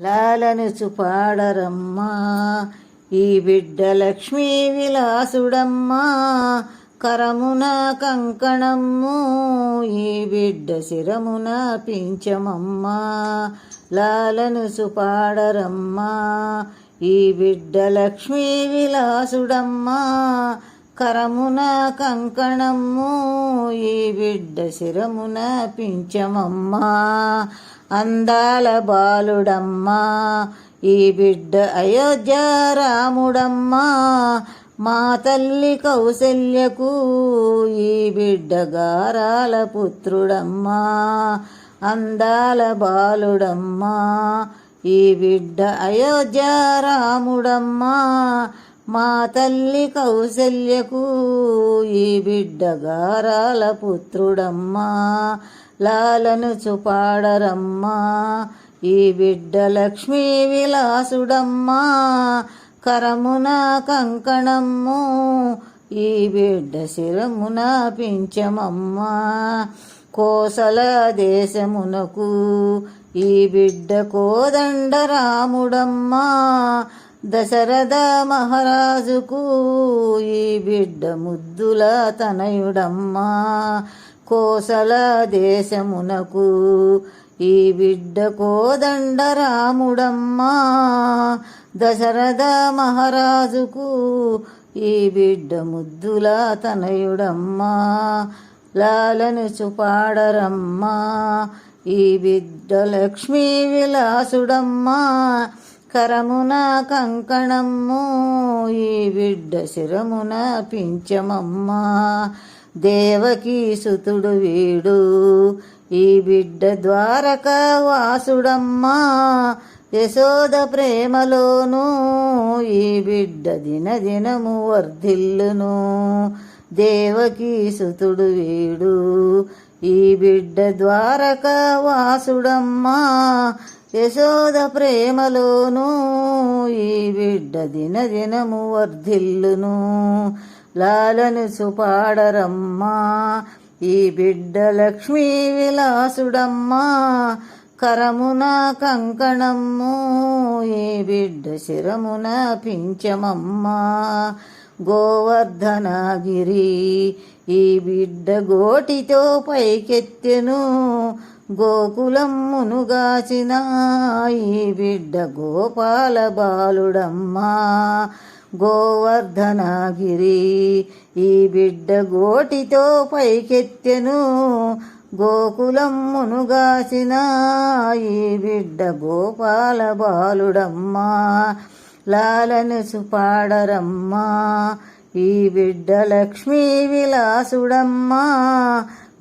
లాలనుచు పాడరమ్మా ఈ బిడ్డ లక్ష్మీ విలాసుడమ్మా. కరమున కంకణమ్ము ఈ బిడ్డ శిరమున పించమమ్మా లాలను సుపాడరమ్మా ఈ బిడ్డ లక్ష్మీ విలాసుడమ్మా. కరమున కంకణము ఈ బిడ్డ శిరమున పించమమ్మా అందాల బాలుడమ్మా ఈ బిడ్డ అయోధ్య రాముడమ్మా. మా తల్లి కౌశల్యకు ఈ బిడ్డ గారాల పుత్రుడమ్మా. అందాల బాలుడమ్మా ఈ బిడ్డ అయోధ్య రాముడమ్మా. మా తల్లి కౌసల్యకు ఈ బిడ్డ గారాల పుత్రుడమ్మా లాలను చుపాడరమ్మా ఈ బిడ్డ లక్ష్మీ విలాసుడమ్మా కరమున కంకణమ్ము ఈ బిడ్డ శిరమున పించమమ్మా కోసల దేశమునకు ఈ బిడ్డ కోదండ రాముడమ్మా దశరథ మహారాజుకు ఈ బిడ్డ ముద్దుల తనయుడమ్మా. కోసల దేశమునకు ఈ బిడ్డ కోదండరాముడమ్మా. దశరథ మహారాజుకు ఈ బిడ్డ ముద్దుల తనయుడమ్మా. లాలను చుపాడరమ్మా. ఈ బిడ్డ లక్ష్మీ విలాసుడమ్మా. కరమున కంకణమ్ము ఈ బిడ్డ శిరమున పించమమ్మా దేవకి సుతుడు వీడు ఈ బిడ్డ ద్వారక వాసుడమ్మా. యశోద ప్రేమలోను ఈ బిడ్డ దినదినము వర్ధిల్లును. దేవకీ సుతుడు వీడు ఈ బిడ్డ ద్వారక వాసుడమ్మా. యశోద ప్రేమలోను ఈ బిడ్డ దినదినము వర్ధిల్లును. లాలను సుపాడరమ్మా ఈ బిడ్డ లక్ష్మీ విలాసుడమ్మా కరమున కంకణమ్ము ఈ బిడ్డ శిరమున పించమమ్మా గోవర్ధనగిరి ఈ బిడ్డ గోటితో పైకెత్తెను. గోకులమ్మునుగాచిన ఈ బిడ్డ గోపాల బాలుడమ్మా. గోవర్ధనగిరి ఈ బిడ్డ గోటితో పైకెత్తెను. గోకులమ్మునుగాసిన ఈ బిడ్డ గోపాల బాలుడమ్మా. లాలను సుపాడరమ్మా ఈ బిడ్డ లక్ష్మీ విలాసుడమ్మా.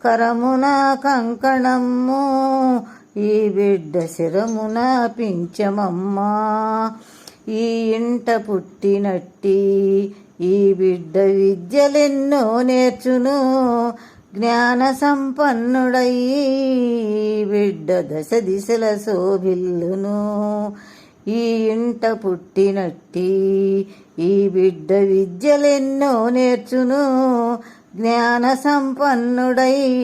కరమున కంకణమ్ము ఈ బిడ్డ శిరమున పించమమ్మా ఈ ఇంట పుట్టినట్టి ఈ బిడ్డ విద్యలెన్నో నేర్చును. జ్ఞాన సంపన్నుడయ్యి బిడ్డ దశ దిశల శోభిల్లును. ఈ ఇంట పుట్టినట్టి ఈ బిడ్డ విద్యలెన్నో నేర్చును. జ్ఞాన సంపన్నుడై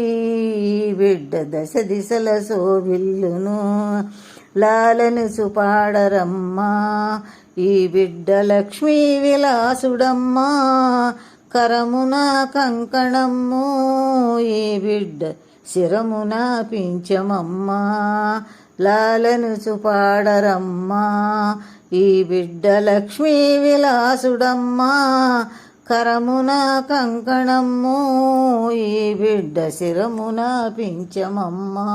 బిడ్డ దశ దిశల సోవిల్లును లాలను సుపాడరమ్మా. ఈ బిడ్డ లక్ష్మీ విలాసుడమ్మా. కరమున కంకణమ్ము. ఈ బిడ్డ శిరమున పించమమ్మా లాలను సుపాడరమ్మా. ఈ బిడ్డ లక్ష్మీ విలాసుడమ్మా. కరమున కంకణమ్ము ఈ బిడ్డ శిరమున పించమమ్మా